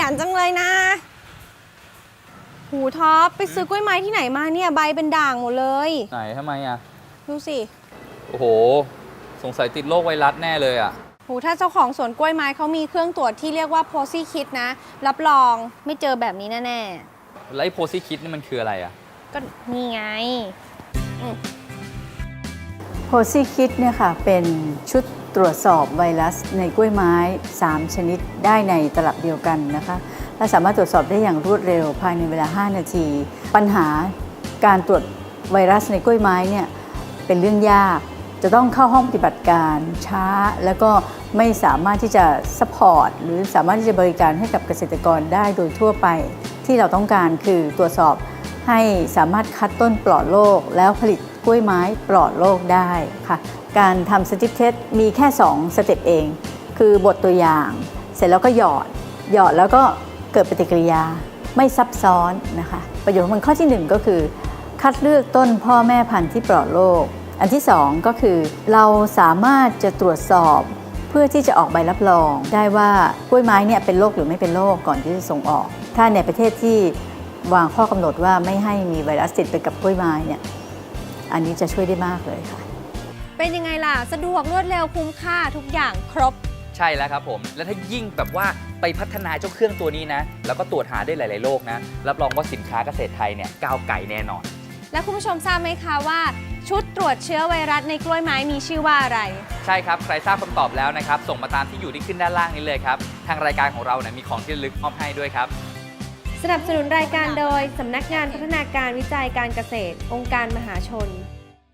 ยันจังเลยนะ หูท็อปไปซื้อกล้วยไม้ที่ไหนมาเนี่ยใบเป็นด่างหมดเลย ไหนทำไมอะ ดูสิ โอ้โห สงสัยติดโรคไวรัสแน่เลยอะ หูถ้าเจ้าของสวนกล้วยไม้เขามีเครื่องตรวจที่เรียกว่าโพซี่คิดนะ รับรองไม่เจอแบบนี้แน่แล้วไอ้โพซิคิดนี่มันคืออะไรอะๆก็นี่ไง โพซี่คิดเนี่ยค่ะเป็นชุดตรวจสอบไวรัสในกล้วยไม้ 3 ชนิดได้ในตลับเดียวกันนะคะและสามารถตรวจสอบได้อย่างรวดเร็วภายในเวลา 5 นาที ปัญหาการตรวจไวรัสในกล้วยไม้เนี่ยเป็นเรื่องยาก จะต้องเข้าห้องปฏิบัติการช้า แล้วก็ไม่สามารถที่จะสปอร์ตหรือสามารถที่จะบริการให้กับเกษตรกรได้โดยทั่วไป ที่เราต้องการคือตรวจสอบให้สามารถคัดต้นปลอดโรคแล้วผลิต กล้วยไม้ปลอดโรคได้ค่ะ การทำสติปเทสมีแค่ 2 สเต็ปเอง คือบทตัวอย่าง เสร็จแล้วก็หยอด หยอดแล้วก็เกิดปฏิกิริยาไม่ซับซ้อนนะคะ ประโยชน์ของมันข้อที่ 1 ก็คือ คัดเลือกต้นพ่อแม่พันธุ์ที่ปลอดโรคอันที่ 2 ก็คือ เราสามารถจะตรวจสอบเพื่อที่จะออกใบรับรอง ได้ว่ากล้วยไม้เนี่ยเป็นโรคหรือไม่เป็นโรคก่อนที่จะส่งออก ถ้าในประเทศที่วางข้อกำหนดว่าไม่ให้มีไวรัสติดไปกับกล้วยไม้เนี่ย อันนี้จะช่วยได้มากเลยค่ะ เป็นยังไงล่ะ สะดวกรวดเร็วคุ้มค่าทุกอย่างครบ ใช่แล้วครับผม แล้วถ้ายิ่งแบบว่าไปพัฒนาเจ้าเครื่องตัวนี้นะ แล้วก็ตรวจหาได้หลาย ๆ โรคนะ รับรองว่าสินค้าเกษตรไทยเนี่ยก้าวไกลแน่นอน และคุณผู้ชมทราบไหมคะว่า ชุดตรวจเชื้อไวรัสในกล้วยไม้มีชื่อว่าอะไร ใช่ครับ ใครทราบคำตอบแล้วนะครับ ส่งมาตามที่อยู่ที่ขึ้นด้านล่างนี้เลยครับ ทางรายการของเราเนี่ยมีของที่ระลึกมอบให้ด้วยครับ สนับสนุนรายการโดย สำนักงานพัฒนาการวิจัยการเกษตร องค์การมหาชน